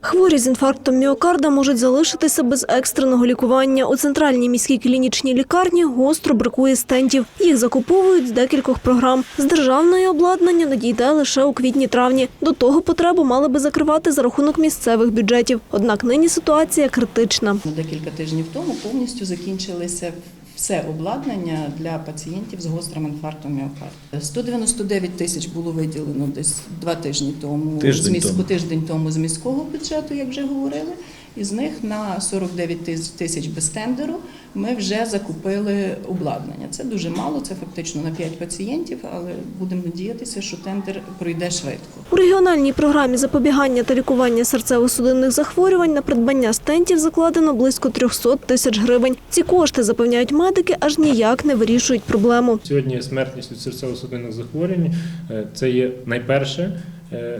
Хворі з інфарктом міокарда можуть залишитися без екстреного лікування. У центральній міській клінічній лікарні гостро бракує стентів. Їх закуповують з декількох програм. З державної обладнання надійде лише у квітні-травні. До того потребу мали би закривати за рахунок місцевих бюджетів. Однак нині ситуація критична. Декілька тижнів тому повністю закінчилися все обладнання для пацієнтів з гострим інфарктом міокарду. 199 тисяч було виділено десь два тижні тому, Тиждень з міського тому. тиждень тому з міського бюджету, як вже говорили. Із них на 49 тисяч без тендеру ми вже закупили обладнання. Це дуже мало, це фактично на 5 пацієнтів, але будемо надіятися, що тендер пройде швидко. У регіональній програмі запобігання та лікування серцево-судинних захворювань на придбання стентів закладено близько 300 тисяч гривень. Ці кошти, запевняють медики, аж ніяк не вирішують проблему. Сьогодні смертність від серцево-судинних захворювань е, це є найперше,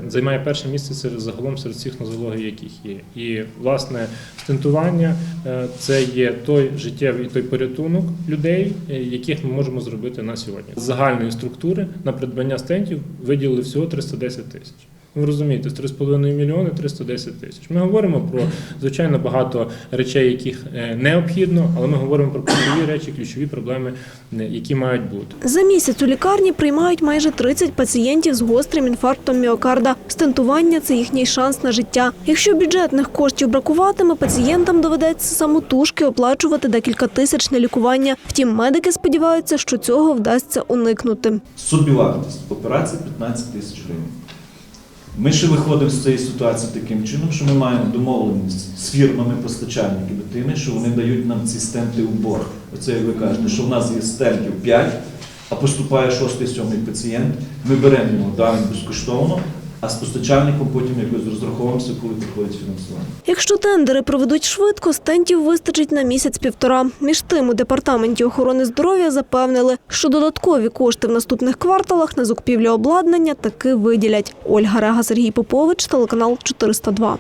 займає перше місце серед загалом серед всіх нозологій, яких є. І власне стентування е, це є той життєвий той порятунок людей, е, яких ми можемо зробити на сьогодні. З загальної структури на придбання стентів виділили всього 310 тисяч. Ви розумієте, з 3,5 мільйони 310 тисяч. Ми говоримо про звичайно багато речей, яких е, необхідно, але ми говоримо про ключові речі, ключові проблеми, е, які мають бути. За місяць у лікарні приймають майже 30 пацієнтів з гострим інфарктом міокарда. Стентування – це їхній шанс на життя. Якщо бюджетних коштів бракуватиме, пацієнтам доведеться самотужки оплачувати декілька тисяч на лікування. Втім, медики сподіваються, що цього вдасться уникнути. Собівартість операції 15 тисяч гривень. Ми ще виходимо з цієї ситуації таким чином, що ми маємо домовленість з фірмами постачальниками тими, що вони дають нам ці стенти у борг. Оце як ви кажете, що в нас є стентів 5, а поступає 6-7 пацієнт. Ми беремо його даром безкоштовно, а з постачальником потім якось розраховуємося, коли приходить фінансування. Якщо тендери проведуть швидко, стентів вистачить на місяць-півтора. Між тим, у департаменті охорони здоров'я запевнили, що додаткові кошти в наступних кварталах на закупівлю обладнання таки виділять. Ольга Рега, Сергій Попович, телеканал 402.